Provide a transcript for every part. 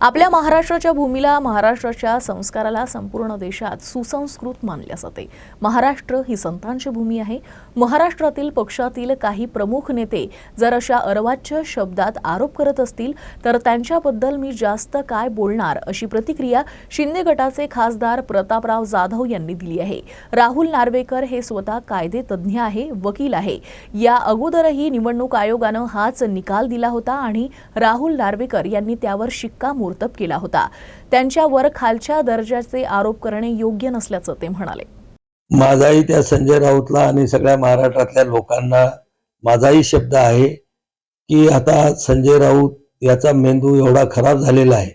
आपल्या महाराष्ट्राच्या भूमीला महाराष्ट्राच्या संस्काराला संपूर्ण देशात सुसंस्कृत मानले जाते. महाराष्ट्र ही संतांची भूमी आहे. महाराष्ट्रातील पक्षातील काही प्रमुख नेते जर अशा अर्वाच्य शब्दात आरोप करत असतील तर त्यांच्याबद्दल मी जास्त काय बोलणार अशी प्रतिक्रिया शिंदे गटाचे खासदार प्रतापराव जाधव यांनी दिली आहे. राहुल नार्वेकर हे स्वतः कायदे तज्ज्ञ आहे वकील आहे. या अगोदरही निवडणूक आयोगानं हाच निकाल दिला होता आणि राहुल नार्वेकर यांनी त्यावर शिक्कामोर्तब केला होता. त्यांच्यावर खालच्या दर्जाचे आरोप करणे योग्य नसल्याचं ते म्हणाले. माझाही त्या संजय राऊतला आणि सगळ्या महाराष्ट्रातल्या लोकांना माझाही शब्द आहे की आता संजय राऊत याचा मेंदू एवढा खराब झालेला आहे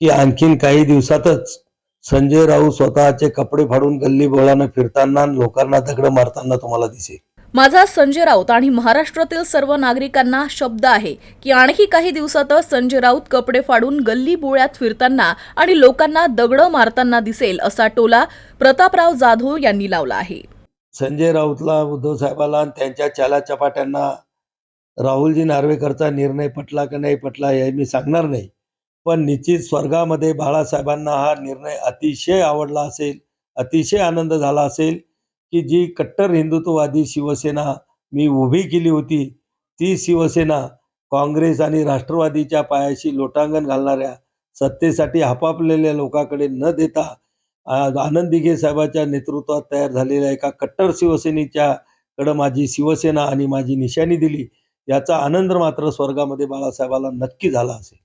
की आणखीन काही दिवसातच संजय राऊत स्वतःचे कपडे फाडून गल्ली बोळानं फिरताना लोकांना दगड मारताना तुम्हाला दिसेल. माझा संजय राऊत आणि महाराष्ट्रातील सर्व नागरिकांना शब्द आहे की आणखी काही दिवसातच संजय राऊत कपडे फाडून गल्ली बोळ्यात फिरताना आणि लोकांना दगडं मारताना दिसेल असा टोला प्रतापराव जाधव यांनी लावला आहे. संजय राऊतला उद्धव साहेबाला आणि त्यांच्या चाला चपाट्यांना राहुलजी नार्वेकरचा निर्णय पटला का नाही पटला हे मी सांगणार नाही. पण निश्चित स्वर्गामध्ये बाळासाहेबांना हा निर्णय अतिशय आवडला असेल अतिशय आनंद झाला असेल. की जी कट्टर हिंदुत्ववादी शिवसेना मी उभी केली होती ती शिवसेना काँग्रेस आणि राष्ट्रवादीच्या पायाशी लोटांगण घालणाऱ्या सत्तेसाठी हापापलेल्या लोकांकडे न देता आनंदीघे आनंद दिघे साहेबाच्या नेतृत्वात तयार झालेल्या एका कट्टर शिवसेनेच्या कडं माझी शिवसेना आणि माझी निशाणी दिली याचा आनंद मात्र स्वर्गामध्ये बाळासाहेबाला नक्की झाला असेल.